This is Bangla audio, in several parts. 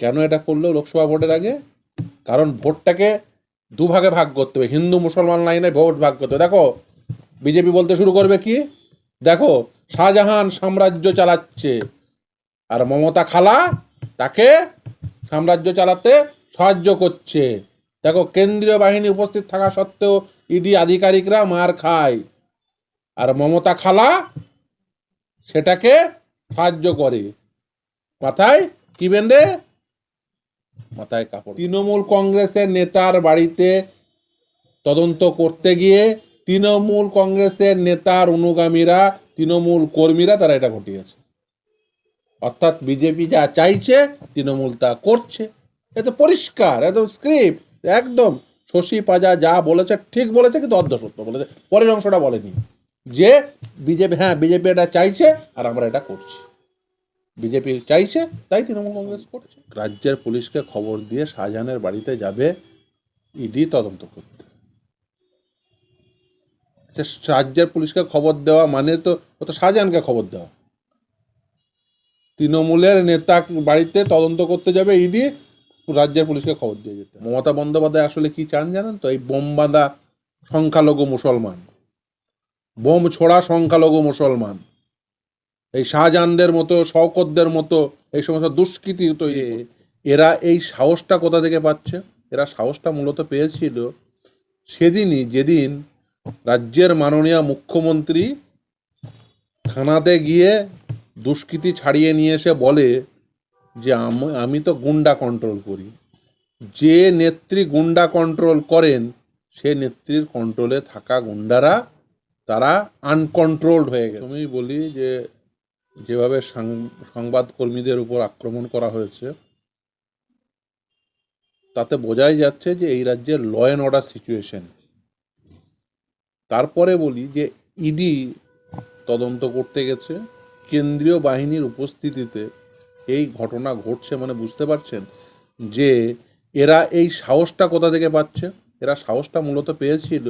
কেন এটা করল লোকসভা ভোটের আগে? কারণ ভোটটাকে দুভাগে ভাগ করতে হবে। হিন্দু মুসলমান লাইনে ভোট ভাগ করতে হবে। দেখো, বিজেপি বলতে শুরু করবে কি? দেখো, শাহজাহান সাম্রাজ্য চালাচ্ছে। আর মমতা খালা তাকে সাম্রাজ্য চালাতে সাহায্য করছে। দেখো, কেন্দ্রীয় বাহিনী উপস্থিত থাকা সত্ত্বেও ইডি আধিকারিকরা মার খায়। আর মমতা খালা সেটাকে সাহায্য করে। মাথায় কি বেঁধে? মাথায় কাপড় তৃণমূল কংগ্রেসের নেতার বাড়িতে তদন্ত করতে গিয়ে তৃণমূল কংগ্রেসের নেতার অনুগামীরা, তৃণমূল কর্মীরা তারা এটা ঘটিয়েছে। অর্থাৎ বিজেপি যা চাইছে, তৃণমূল তা করছে। এত পরিষ্কার একদম স্ক্রিপ্ট, একদম। শশী পাজা যা বলেছে, ঠিক বলেছে, কিন্তু অর্ধ সত্য বলেছে। পরের অংশটা বলেনি। যে বিজেপি হ্যাঁ বিজেপি এটা চাইছে, আর আমরা এটা করছি। বিজেপি চাইছে তাই তৃণমূল কংগ্রেস করছে। রাজ্যের পুলিশকে খবর দিয়ে শাহজাহানের বাড়িতে যাবে ইডি তদন্ত করতে। আচ্ছা, রাজ্যের পুলিশকে খবর দেওয়া মানে তো ও তো শাহজাহানকে খবর দেওয়া। তৃণমূলের নেতা বাড়িতে তদন্ত করতে যাবে ইডি রাজ্যের পুলিশকে খবর দিয়ে যেতে মমতা বন্দ্যোপাধ্যায় আসলে কি চান জানেন তো? এই বোম বাঁধা সংখ্যালঘু মুসলমান। বোম ছোড়া সংখ্যালঘু মুসলমান। এই শাহজাহানদের মতো শওকতদের মতো এই সমস্ত দুষ্কৃতি তৈরি এরা এই সাহসটা কোথা থেকে পাচ্ছে? এরা সাহসটা মূলত পেয়েছিল সেদিনই যেদিন রাজ্যের মাননীয় মুখ্যমন্ত্রী থানাতে গিয়ে দুষ্কৃতি ছাড়িয়ে নিয়ে এসে বলে যে আম- আমি তো গুন্ডা কন্ট্রোল করি। যে নেত্রী গুন্ডা কন্ট্রোল করেন সে নেত্রীর কন্ট্রোলে থাকা গুন্ডারা তারা আনকন্ট্রোলড হয়ে গেছে। আমি বলি যে যেভাবে সংবাদকর্মীদের উপর আক্রমণ করা হয়েছে, তাতে বোঝাই যাচ্ছে যে এই রাজ্যের ল অ্যান্ড অর্ডার সিচুয়েশন তারপরে বলি যে ইডি তদন্ত করতে গেছে। কেন্দ্রীয় বাহিনীর উপস্থিতিতে এই ঘটনা ঘটছে মানে বুঝতে পারছেন যে এরা এই সাহসটা কোথা থেকে পাচ্ছে? এরা সাহসটা মূলত পেয়েছিল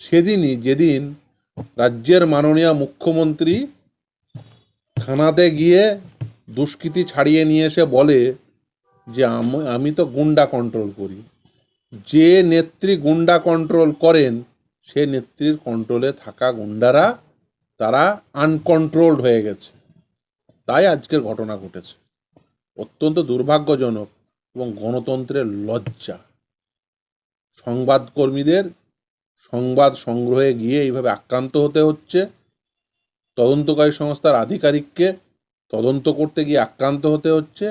সেদিনই যেদিন রাজ্যের মাননীয় মুখ্যমন্ত্রী থানাতে গিয়ে দুষ্কৃতি ছাড়িয়ে নিয়ে এসে বলে যে আম- তো গুন্ডা কন্ট্রোল করি। যে নেত্রী গুন্ডা কন্ট্রোল করেন, সে নেত্রীর কন্ট্রোলে থাকা গুন্ডারা, তারা আনকন্ট্রোলড হয়ে গেছে। তাই আজকের ঘটনা ঘটেছে। অত্যন্ত দুর্ভাগ্যজনক এবং গণতন্ত্রের লজ্জা। সংবাদকর্মীদের সংবাদ সংগ্রহে গিয়ে এইভাবে আক্রান্ত হতে হচ্ছে। তদন্তকারী সংস্থার আধিকারিককে তদন্ত করতে গিয়ে আক্রান্ত হতে হচ্ছে।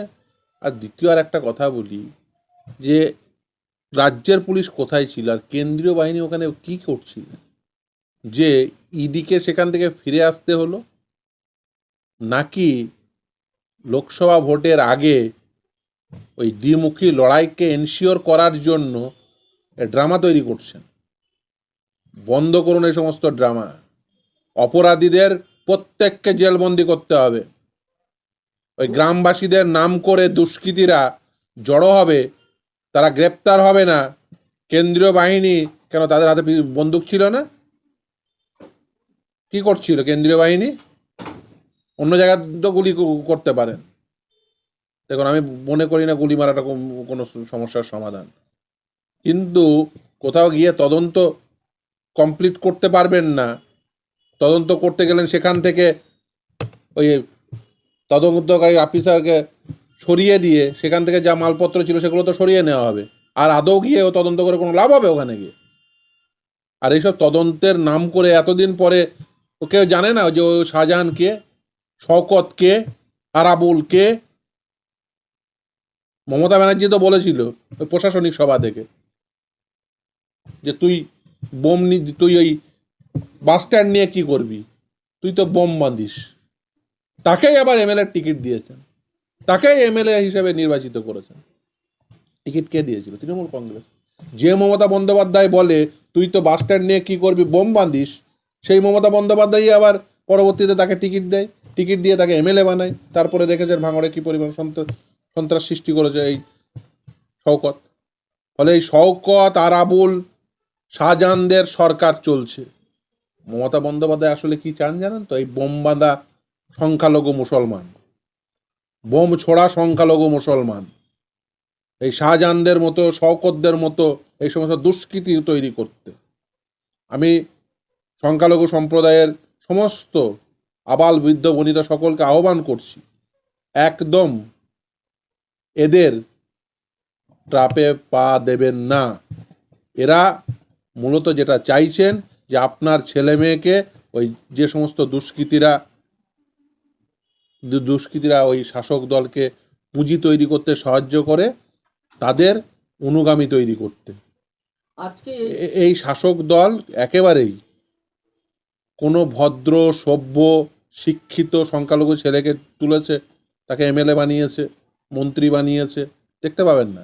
আর দ্বিতীয় আর একটা কথা বলি, যে রাজ্যের পুলিশ কোথায় ছিল আর কেন্দ্রীয় বাহিনী ওখানে কি করছিল? যে ইডিকে সেখান থেকে ফিরে আসতে হলো, নাকি লোকসভা ভোটের আগে ওই দ্বিমুখী লড়াইকে এনশিওর করার জন্য ড্রামা তৈরি করছেন? বন্ধ করুন এই সমস্ত ড্রামা। অপরাধীদের প্রত্যেককে জেলবন্দি করতে হবে। ওই গ্রামবাসীদের নাম করে দুষ্কৃতীরা জড়ো হবে, তারা গ্রেপ্তার হবে না। কেন্দ্রীয় বাহিনী কেন তাদের হাতে বন্দুক ছিল না? কি করছিল কেন্দ্রীয় বাহিনী? অন্য জায়গায় তো গুলি করতে পারেন দেখুন, আমি মনে করি না গুলি মারাটা কোন- সমস্যার সমাধান। কিন্তু কোথাও গিয়ে তদন্ত কমপ্লিট করতে পারবেন না। তদন্ত করতে গেলেন সেখান থেকে ওই তদন্তকারী অফিসারকে সরিয়ে দিয়ে সেখান থেকে যা মালপত্র ছিল সেগুলো তো সরিয়ে নেওয়া হবে। আর আদৌ গিয়ে ও তদন্ত করে কোনো লাভ হবে ওখানে গিয়ে? আর এইসব তদন্তের নাম করে এতদিন পরে ও কেউ জানে না যে ও শাহজাহান কে, শওকত কে, আরাবুল কে? মমতা ব্যানার্জি তো বলেছিল ওই প্রশাসনিক সভা থেকে যে তুই বোম তুই ওই বাস স্ট্যান্ড নিয়ে কি করবি? তুই তো বোম বাঁধিস। তাকেই আবার এমএলএর টিকিট দিয়েছেন। তাকেই এমএলএ হিসেবে নির্বাচিত করেছেন। টিকিট কে দিয়েছিল? তৃণমূল কংগ্রেস। যে মমতা বন্দ্যোপাধ্যায় বলে, তুই তো বাস স্ট্যান্ড নিয়ে কি করবি? বোম বাঁধিস। সেই মমতা বন্দ্যোপাধ্যায় আবার পরবর্তীতে তাকে টিকিট দেয়। টিকিট দিয়ে তাকে এমএলএ বানায়। তারপরে দেখেছেন ভাঙড়ে কি পরিমাণ সন্ত্রাস সৃষ্টি করেছে এই শওকত। ফলে এই শওকত আরাবুল শাহজাহানদের সরকার চলছে। মমতা বন্দ্যোপাধ্যায় আসলে কি চান জানেন তো? এই বোম বাঁধা সংখ্যালঘু মুসলমান। বোম ছোড়া সংখ্যালঘু মুসলমান। এই শাহজাহানদের মতো, শওকতদের মতো এই সমস্ত দুষ্কৃতি তৈরি করতে। আমি সংখ্যালঘু সম্প্রদায়ের সমস্ত আবাল বৃদ্ধ বনিতা সকলকে আহ্বান করছি, একদম এদের ট্রাপে পা দেবেন না। এরা মূলত যেটা চাইছেন যে আপনার ছেলে মেয়েকে ওই যে সমস্ত দুষ্কৃতীরা দুষ্কৃতীরা ওই শাসক দলকে পুঁজি তৈরি করতে সাহায্য করে তাদের অনুগামী তৈরি করতে। আজকে এই শাসক দল একেবারেই কোনো ভদ্র সভ্য শিক্ষিত সংখ্যালঘু ছেলেকে তুলেছে তাকে এমএলএ বানিয়েছে মন্ত্রী বানিয়েছে দেখতে পাবেন না।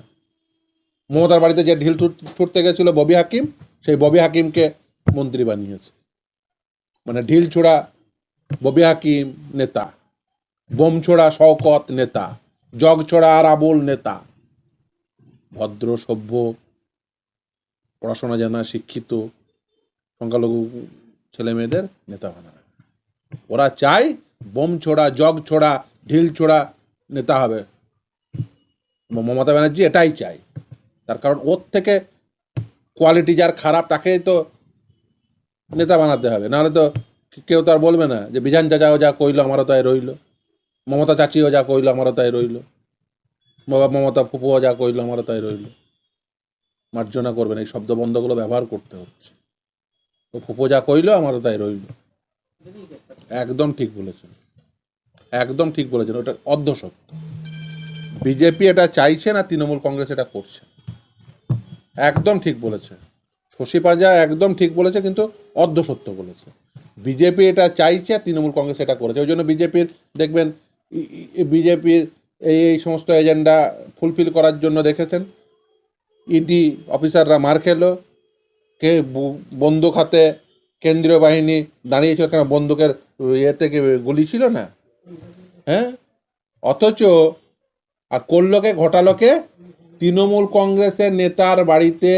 মমতার বাড়িতে যে ঢিল ছুটতে গেছিল ববি হাকিম সেই ববি হাকিমকে মন্ত্রী বানিয়েছে। মানে ঢিল ছোড়া ববি হাকিম নেতা, বোম ছোড়া শওকত নেতা, জগ ছোড়া আর আবুল নেতা, ভদ্র, সভ্য, পড়াশোনা জানা, শিক্ষিত, সংখ্যালঘু ছেলে মেয়েদের নেতা বানাবে। ওরা চায় বোম ছোড়া, জগ ছোড়া, ঢিল ছোড়া নেতা হবে। মমতা ব্যানার্জি এটাই চায় তার কারণ ওর থেকে কোয়ালিটি যার খারাপ, তাকেই তো নেতা বানাতে হবে। নাহলে তো কেউ তো আর বলবে না যে, বিধান চাচাও যা কইলো, আমারও তাই রইল। মমতা চাচিও যা কইলো, আমারও তাই রইল। বাবা, মমতা ফুপুও যা কইলো, আমারও তাই রইল। মার্জনা করবেন, এই শব্দ বন্ধগুলো ব্যবহার করতে হচ্ছে। তো ফুপো যা কইলো, আমারও তাই রইল। একদম ঠিক বলেছেন। একদম ঠিক বলেছেন, ওটা অর্ধ সত্য। বিজেপি এটা চাইছে না, তৃণমূল কংগ্রেস এটা করছে একদম ঠিক বলেছে শশী পাজা একদম ঠিক বলেছে, কিন্তু অর্ধ সত্য বলেছে। বিজেপি এটা চাইছে, তৃণমূল কংগ্রেস এটা করেছে। ওই জন্য বিজেপির, দেখবেন বিজেপির এই এই সমস্ত এজেন্ডা ফুলফিল করার জন্য দেখেছেন। ইডি অফিসাররা মার খেলো। কে বন্দুক হাতে কেন্দ্রীয় বাহিনী দাঁড়িয়েছিল কেন? বন্দুকের ইয়ে থেকে গুলি ছিল না? হ্যাঁ? অথচ, আর করলোকে ঘটালোকে তৃণমূল কংগ্রেসের নেতার বাড়িতে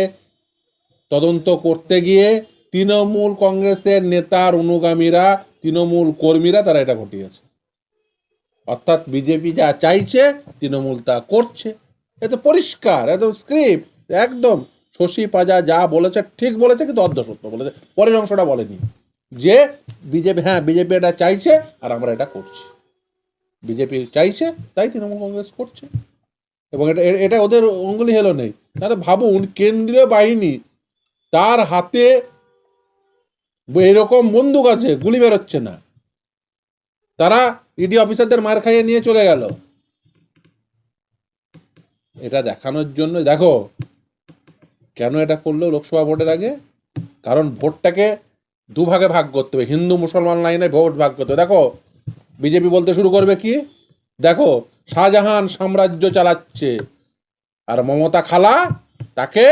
তদন্ত করতে গিয়ে তৃণমূল কংগ্রেসের নেতার অনুগামীরা, তৃণমূল কর্মীরা তারা এটা ঘটিয়েছে। অর্থাৎ বিজেপি যা চাইছে, তৃণমূল তা করছে। এ তো পরিষ্কার একদম স্ক্রিপ্ট একদম। শশী পাজা যা বলেছে, ঠিক বলেছে, কিন্তু অর্ধ সত্য বলেছে। পরের অংশটা বলেনি। যে বিজেপি হ্যাঁ বিজেপি এটা চাইছে আর আমরা এটা করছি। বিজেপি চাইছে, তাই তৃণমূল কংগ্রেস করছে। এবং এটা এটা ওদের অঙ্গুলি হেলো নেই তাহলে ভাবুন, কেন্দ্রীয় বাহিনী তার হাতে এরকম বন্দুক আছে, গুলি বেরোচ্ছে না। তারা ইডি অফিসারদের মার খাইয়ে নিয়ে চলে গেল। এটা দেখানোর জন্য, দেখো, কেন এটা করল লোকসভা ভোটের আগে? কারণ ভোটটাকে দুভাগে ভাগ করতে হবে, হিন্দু মুসলমান লাইনে ভোট ভাগ করতে হবে। দেখো, বিজেপি বলতে শুরু করবে কি? দেখো, শাহজাহান সাম্রাজ্য চালাচ্ছে, আর মমতা খালা তাকে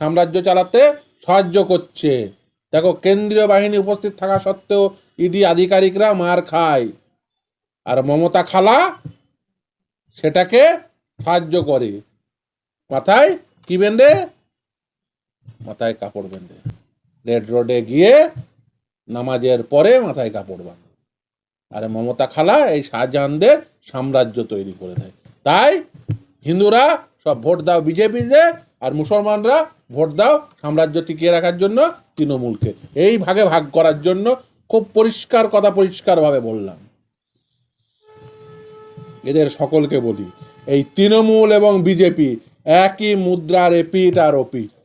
সাম্রাজ্য চালাতে সাহায্য করছে। দেখো, কেন্দ্রীয় বাহিনী উপস্থিত থাকা সত্ত্বেও ইডি আধিকারিকরা মার খায়। আর মমতা খালা সেটাকে সাহায্য করে। মাথায় কি বেঁধে? মাথায় কাপড় বেঁধে। রেড রোডে গিয়ে নামাজের পরে মাথায় কাপড় বাঁধে। আর মমতা খালা এই শাহজাহানদের সাম্রাজ্য তৈরি করে দেয়। তাই হিন্দুরা সব ভোট দাও বিজেপিতে আর মুসলমানরা ভোট দাও সাম্রাজ্য টিকিয়ে রাখার জন্য তৃণমূলকে। এই ভাগে ভাগ করার জন্য খুব পরিষ্কার কথা পরিষ্কারভাবে বললাম। এদের সকলকে বলি, এই তৃণমূল এবং বিজেপি একই মুদ্রার এপিট আর ওপিট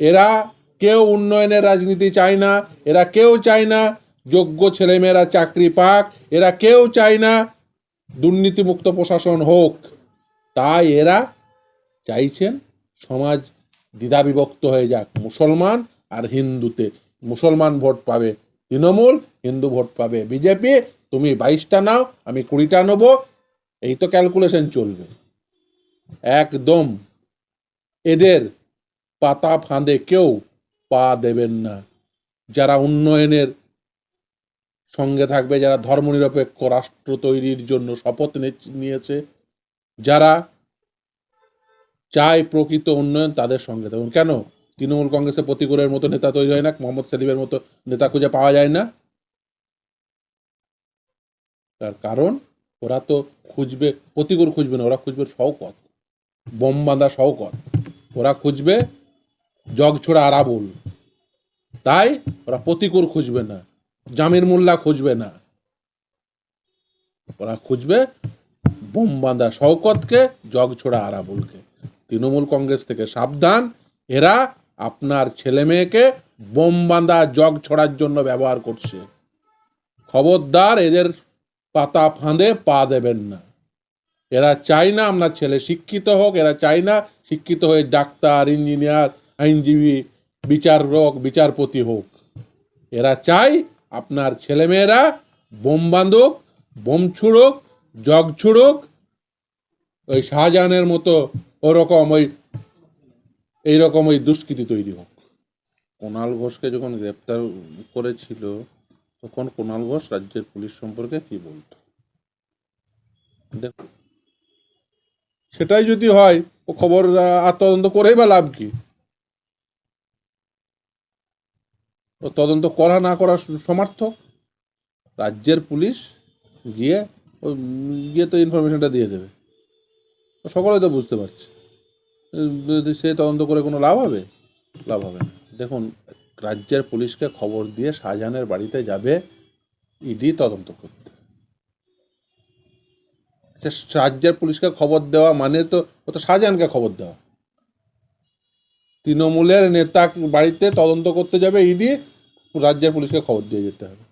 এরা কেউ উন্নয়নের রাজনীতি চায় না, এরা কেউ চায় না যোগ্য ছেলেমেয়েরা চাকরি পাক, এরা কেউ চায় না দুর্নীতিমুক্ত প্রশাসন হোক। তাই এরা চাইছেন সমাজ দ্বিধাবিভক্ত হয়ে যাক। মুসলমান আর হিন্দুতে। মুসলমান ভোট পাবে তৃণমূল, হিন্দু ভোট পাবে বিজেপি। তুমি বাইশটা নাও, আমি কুড়িটা নেব। এই তো ক্যালকুলেশন চলবে। একদম এদের পাতা ফাঁদে কেউ পা দেবেন না। যারা উন্নয়নের সঙ্গে থাকবে, যারা ধর্মনিরপেক্ষ রাষ্ট্র তৈরির জন্য শপথ নিয়েছে, যারা চায় প্রকৃত উন্নয়ন তাদের সঙ্গে। থাকুন কেন? তৃণমূল কংগ্রেসের প্রতিকূলের মতো নেতা তৈরি হয় না, মোহাম্মদ সেলিমের মতো নেতা খুঁজে পাওয়া যায় না। তার কারণ, ওরা তো খুঁজবে, প্রতিকূল খুঁজবে না, ওরা খুঁজবে শওকত, বোম বাঁধা শওকত। ওরা খুঁজবে জগ ছোড়া আরাবুল। তাই ওরা প্রতিকূল খুঁজবে না জামির মোল্লা খুঁজবে না। ওরা খুঁজবে বোম বাঁধা শওকতকে, জগ ছোড়া আরাবুলকে। তৃণমূল কংগ্রেস থেকে সাবধান। এরা আপনার ছেলে মেয়েকে বোম বাঁধা, জগ ছড়ার জন্য ব্যবহার করছে। খবরদার, এদের পাতা ফাঁদে পা দেবেন না। এরা চায় না আপনার ছেলে শিক্ষিত হোক, এরা চায় না শিক্ষিত হয়ে ডাক্তার, ইঞ্জিনিয়ার, আইনজীবী বিচারক বিচারপতি হোক। এরা চাই আপনার ছেলেমেয়েরা বোম বাঁধুক, বোম ছুড়ুক, জগ ছুড়ুক, ওই শাহজাহানের মতো ওরকম ওই এইরকম ওই দুষ্কৃতি তৈরি হোক। কোনাল ঘোষকে যখন গ্রেপ্তার করেছিল তখন কোনাল ঘোষ রাজ্যের পুলিশ সম্পর্কে কি বলতো? দেখুন সেটাই যদি হয় ও খবর তদন্ত করেই বা লাভ কি? ও তদন্ত করা না করা সমার্থক। রাজ্যের পুলিশ গিয়ে ও গিয়ে তো ইনফরমেশনটা দিয়ে দেবে। সকলে তো বুঝতে পারছে। সে তদন্ত করে কোনো লাভ হবে? লাভ হবে না। দেখুন, রাজ্যের পুলিশকে খবর দিয়ে শাহজাহানের বাড়িতে যাবে ইডি তদন্ত করতে। রাজ্যের পুলিশকে খবর দেওয়া মানে তো ও তো শাহজাহানকে খবর দেওয়া। তৃণমূলের নেতা বাড়িতে তদন্ত করতে যাবে ইডি, রাজ্যের পুলিশকে খবর দিয়ে যেতে হবে।